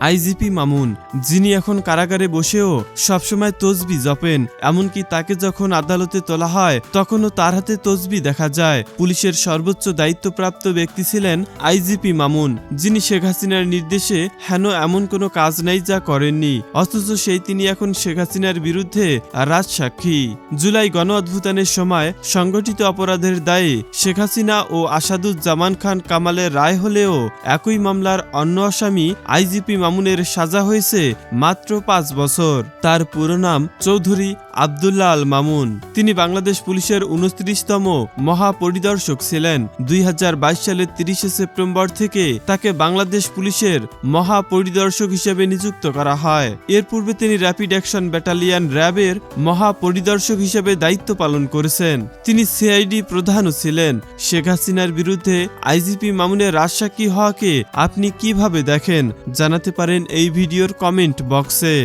IGP Mamun, যিনি এখন কারাগারে বসেও সবসময় তসবি জপেন, এমনকি তাকে যখন আদালতে তোলা হয়, তখনও তার হাতে তসবি দেখা যায়। পুলিশের সর্বোচ্চ দায়িত্বপ্রাপ্ত ব্যক্তি ছিলেন আইজিপি মামুন, যিনি শেখ হাসিনার নির্দেশে হেন এমন কোনো কাজ নেই যা করেননি, অথচ সেই তিনি এখন শেখ হাসিনার বিরুদ্ধে রাজসাক্ষী জুলাই গণ অভ্যুত্থানের সময় সংগঠিত অপরাধের দায়ে শেখ হাসিনা ও আসাদুজ্জামান খান কামালের রায় হলেও একই মামলার অন্য আসামি আইজিপি মামুনের সাজা হয়েছে মাত্র পাঁচ বছর। তার পুরো নাম চৌধুরী আবদুল্লাহ আল মামুন। তিনি বাংলাদেশ পুলিশের উনত্রিশতম মহাপরিদর্শক ছিলেন। দুই সালের তিরিশে সেপ্টেম্বর থেকে তাকে বাংলাদেশ পুলিশের মহাপরিদর্শক হিসেবে নিযুক্ত করা হয়। এর পূর্বে তিনি র্যাপিড অ্যাকশন ব্যাটালিয়ন র্যাবের মহাপরিদর্শক হিসেবে দায়িত্ব পালন করেছেন। তিনি সিআইডি প্রধানও ছিলেন। শেখ হাসিনার বিরুদ্ধে আইজিপি মামুনের রাজসাক্ষী হওয়াকে আপনি কীভাবে দেখেন, জানাতে পারেন এই ভিডিওর কমেন্ট বক্সে